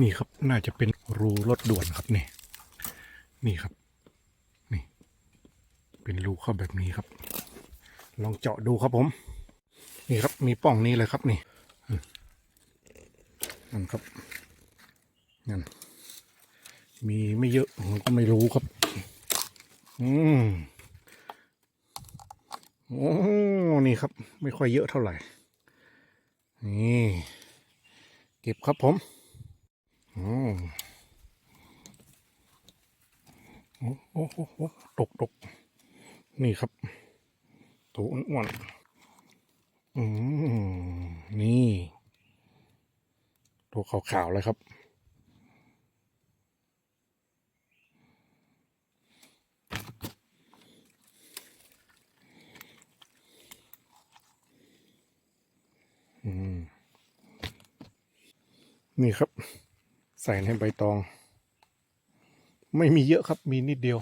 นี่ครับน่าจะเป็นรูรถด่วนครับนี่ นี่ครับ นี่ เป็นรูเข้าแบบนี้ครับ ลองเจาะดูครับผม นี่ครับมีป่องนี้เลยครับนี่นั่นครับนั่นมีไม่เยอะผมก็ไม่รู้ครับ อืมโอ้นี่ครับ ไม่ค่อยเยอะเท่าไหร่ นี่ เก็บครับผม โอ้โอ้โอ้โอ้ตกตกนี่ครับตัวอ้วนๆอืมนี่ ตัวขาวๆเลยครับ อืม นี่ครับ ใส่ในใบตอง ไม่มีเยอะครับมีนิดเดียว